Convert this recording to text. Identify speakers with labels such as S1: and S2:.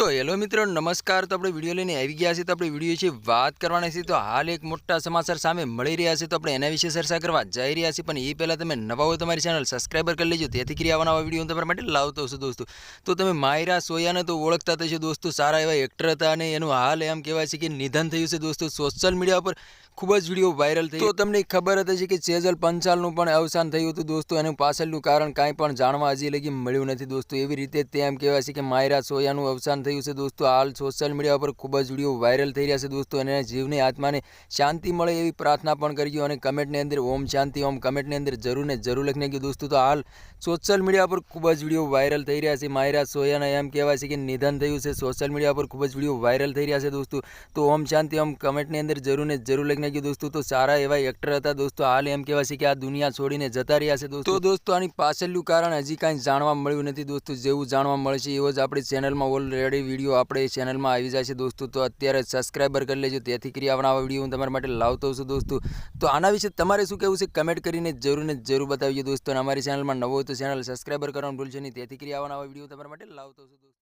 S1: તો હેલો મિત્રો, નમસ્કાર. તો આપણે વીડિયો લઈને આવી ગયા છીએ. તો આપણે વીડિયો વિશે વાત કરવાની છે તો હાલ એક મોટા સમાચાર સામે મળી રહ્યા છે. તો આપણે એના વિશે ચર્ચા કરવા જઈ રહ્યા છીએ. પણ એ પહેલાં તમે નવા હોય તમારી ચેનલ સબસ્ક્રાઈબર કરી લેજો. તેથી કરી આવા વીડિયો તમારા માટે લાવતો છું, દોસ્તો. તો તમે માયરા સોયાને તો ઓળખતા થશો દોસ્તો. સારા એવા એક્ટર હતા અને એનું હાલ એમ કહેવાય છે કે નિધન થયું છે, દોસ્તો. સોશિયલ મીડિયા પર ખૂબ જ વીડિયો વાયરલ થયો તો તમને ખબર હશે કે સેજલ પંચાલનું પણ અવસાન થયું હતું દોસ્તો એનું પાછળનું કારણ કાંઈ પણ જાણવા હજી લગી મળ્યું નથી દોસ્તો. એવી રીતે તેમ કહેવાય છે કે માયરા સોયાનું અવસાન થયું છે દોસ્તો. હાલ સોશિયલ મીડિયા પર ખૂબ જ વીડિયો વાયરલ થઈ રહ્યા છે દોસ્તો અને જીવની આત્માને શાંતિ મળે એવી પ્રાર્થના પણ કરી અને કમેન્ટની અંદર ઓમ શાંતિ ઓમ કમેન્ટની અંદર જરૂર ને જરૂર લખીને ગયું દોસ્તો. તો હાલ સોશિયલ મીડિયા પર ખૂબ જ વીડિયો વાયરલ થઈ રહ્યા છે. માયરા સોયાના એમ કહેવાય છે કે નિધન થયું છે. સોશિયલ મીડિયા પર ખૂબ જ વીડિયો વાયરલ થઈ રહ્યા છે દોસ્તો. તો ઓમ શાંતિ ઓમ કમેન્ટની અંદર જરૂર ને જરૂર લખીને ગયું દોસ્તો, તો સારા એવા એક્ટર હતા દોસ્તો. હાલ એમ કહેવાય છે કે આ દુનિયા છોડીને જતા રહ્યા છે દોસ્તો. દોસ્તો, આની પાછળનું કારણ હજી કાંઈ જાણવા મળ્યું નથી દોસ્તો. જેવું જાણવા મળશે એવો જ આપણી ચેનલમાં ઓલરેડી વીડિયો આપણે ચેનલમાં આવી જાય છે દોસ્તો. તો અત્યારે સબસ્ક્રાઈબર કરી લેજો. તેથી કરી આવવાના આવા વીડિયો હું તમારા માટે લાવતો છું દોસ્તો. તો આના વિશે તમારે શું કહેવું છે કમેન્ટ કરીને જરૂર ને જરૂર બતાવજો દોસ્તો. અને અમારી ચેનલમાં નવો તો ચેનલ સબસ્ક્રાઈબર કરવાનું ભૂલશે નહીં. તેથી કરી આવવાના આવા વીડિયો તમારા માટે લાવતો છું